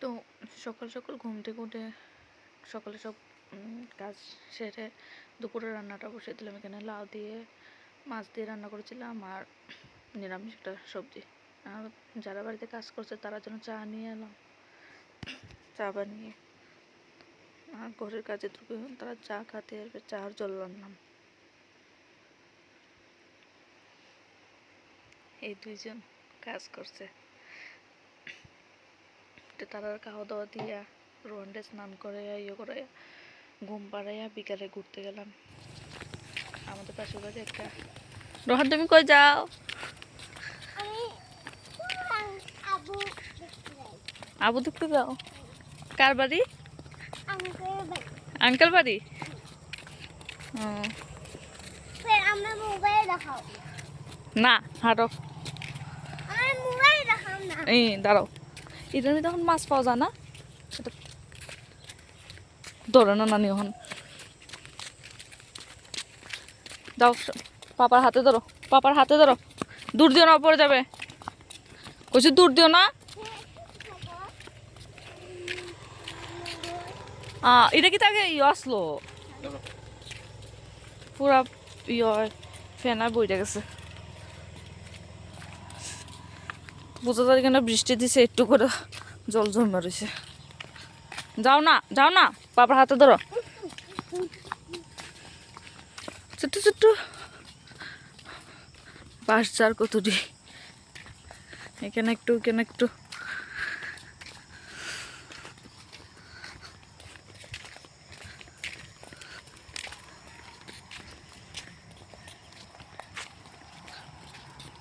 তো সকাল সকাল ঘুম থেকে উঠে সকালে সব কাজ সেরে দুপুরে রান্নাটা বসিয়ে দিলাম। এখানে লাউ দিয়ে, মাছ দিয়ে রান্না করেছিলাম আর নিরামিষ একটা সবজি। আর যারা বাড়িতে কাজ করছে তারা জন্য চা নিয়ে এলাম। চা বানিয়ে আর ঘরের কাজে তারা চা খাতে আসবে চা আর জল রান্নাম। এই দুইজন কাজ করছে। তারা খাওয়া দাওয়া দিয়া রোহানডে স্নান করে ইয়ে করে ঘুম পাড়াইয়া বিকালে ঘুরতে গেলাম। আমাদের পাশের বাড়ি একটা রোহান তুমি কই যাও? আবু দেখতে যাও? কার বাড়ি? আঙ্কেল বাড়ি? না হাঁটো। আমার মোবাইল দেখাও না। এই দাঁড়াও। এটার মধ্যে এখন মাছ পাওয়া যায় না। এটা ধরে না নানি এখন। দাও স- পাপার হাতে ধরো পাপার হাতে ধরো। দূর দিও না পড়ে যাবে। কইছি দূর দিও না। এটা কি তাকে ইয়ে আসলো? পুরা ইয়ে ফেনা বইটা গেছে। বুঝতে পারি কেন, বৃষ্টি দিছে, একটু করে জল জমে রয়েছে। যাও না যাও না, বাবার হাতে ধরো। ছোট্ট ছোট্ট। বাস যার কতটি এখানে একটু এখানে একটু।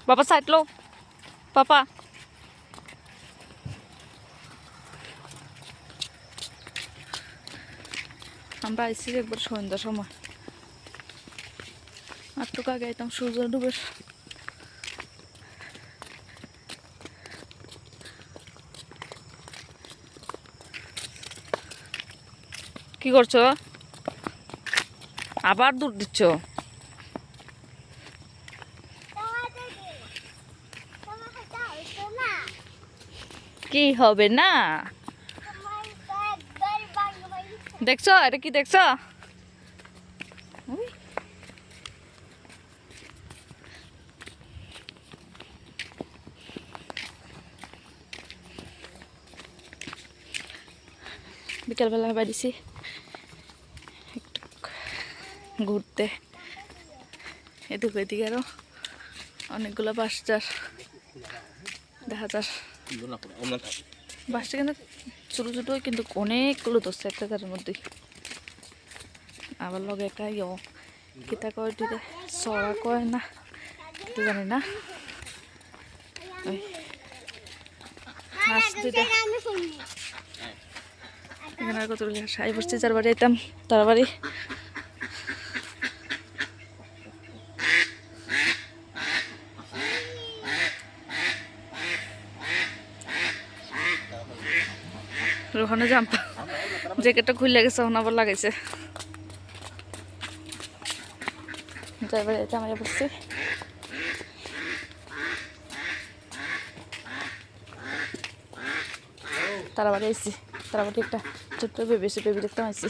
বাবা সাইড লো। পাপা আমরা আইসি একবার সন্ধ্যার সময়। তো আগে আইতাম, সূর্য ডুবের। কি করছ? আবার দূর দিচ্ছ? কি হবে না তোমার তো একবার বাংলা দেখছ? এটা কি দেখছ? বিকালবেলা বাড়িছি একটু ঘুরতে। এদিকে এদিকে আরও অনেকগুলো বাস যার, দেখা যার। বাসটা কিন্তু ছোটো ছোটো কিন্তু অনেকগুলো ধরছে একটা তার মধ্যে। আবার লগে একটা ইয় কিতা কয় দিতে সরা কয় না তো জানি না। শুনি। এখানে কতগুলি? হাঁস বসছি যার বাড়ি যেতাম তার বাড়ি ওখানে জাম্প জ্যাকেটটা খুলে গেছে ওখানে আবার লাগাইছে। যেতাম আই বসছি তারা বাড়ি আইসি তারা বাড়ি একটা ছোট্ট বেবি বেবি দেখতে আইসি